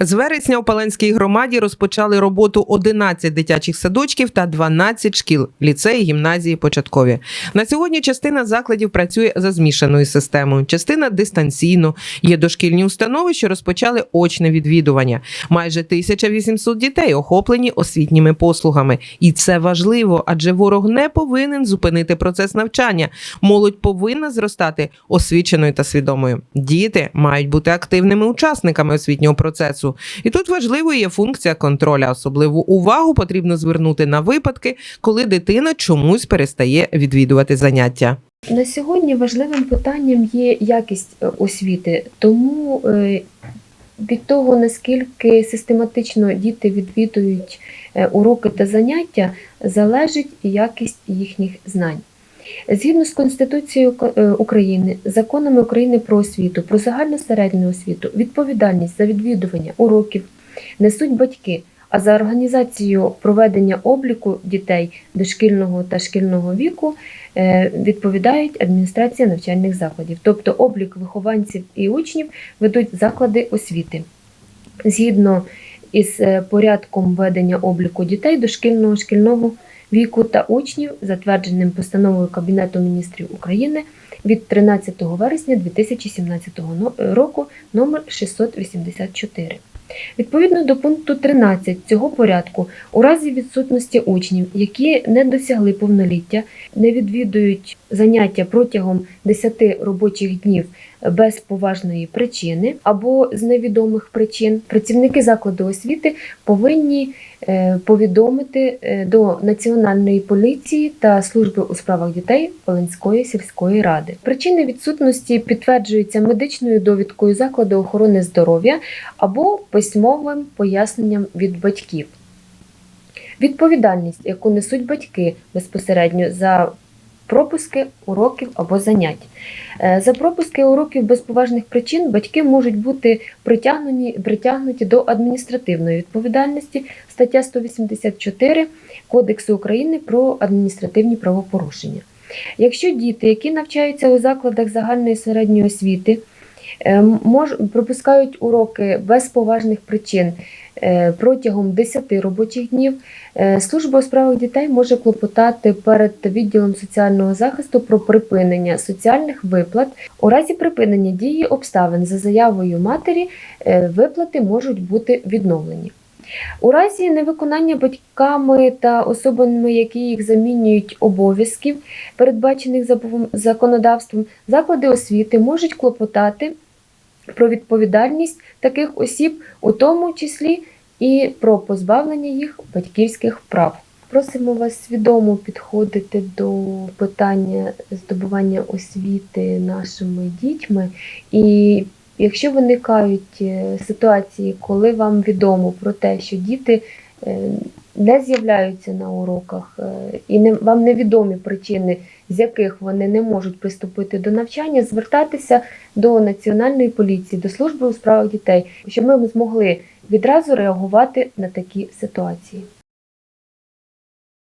З вересня у Паленській громаді розпочали роботу 11 дитячих садочків та 12 шкіл, ліцеї, гімназії, початкові. На сьогодні частина закладів працює за змішаною системою, частина дистанційно. Є дошкільні установи, що розпочали очне відвідування. Майже 1800 дітей охоплені освітніми послугами. І це важливо, адже ворог не повинен зупинити процес навчання. Молодь повинна зростати освіченою та свідомою. Діти мають бути активними учасниками освітнього процесу. І тут важливою є функція контроля. Особливу увагу потрібно звернути на випадки, коли дитина чомусь перестає відвідувати заняття. На сьогодні важливим питанням є якість е, освіти, тому е, від того, наскільки систематично діти відвідують е, уроки та заняття, залежить якість їхніх знань. Згідно з Конституцією е, України, законами України про освіту, про загальну середню освіту, відповідальність за відвідування уроків несуть батьки, а за організацію проведення обліку дітей дошкільного та шкільного віку е, відповідають адміністрація навчальних закладів, тобто облік вихованців і учнів ведуть заклади освіти. Згідно із е, порядком ведення обліку дітей дошкільного шкільного віку та учнів, затвердженим постановою Кабінету міністрів України від 13 вересня 2017 но- року номер 684. Відповідно до пункту 13 цього порядку, у разі відсутності учнів, які не досягли повноліття, не відвідують заняття протягом 10 робочих днів без поважної причини або з невідомих причин, працівники закладу освіти повинні е, повідомити е, до Національної поліції та служби у справах дітей Волинської сільської ради. Причини відсутності підтверджуються медичною довідкою закладу охорони здоров'я або письмовим поясненням від батьків. Відповідальність, яку несуть батьки безпосередньо за пропуски уроків або занять. Е, За пропуски уроків без поважних причин батьки можуть бути притягнені, притягнуті до адміністративної відповідальності стаття 184 Кодексу України про адміністративні правопорушення. Якщо діти, які навчаються у закладах загальної середньої освіти, мож, пропускають уроки без поважних причин е, протягом 10 робочих днів, е, служба у справах дітей може клопотати перед відділом соціального захисту про припинення соціальних виплат. У разі припинення дії обставин за заявою матері е, виплати можуть бути відновлені. У разі невиконання батьками та особами, які їх замінюють обов'язків, передбачених законодавством, заклади освіти можуть клопотати про відповідальність таких осіб, у тому числі і про позбавлення їх батьківських прав. Просимо вас свідомо підходити до питання здобування освіти нашими дітьми. І якщо виникають е, ситуації, коли вам відомо про те, що діти е, не з'являються на уроках, е, і не, вам невідомі причини, з яких вони не можуть приступити до навчання, звертатися до Національної поліції, до служби у справах дітей, щоб ми змогли відразу реагувати на такі ситуації.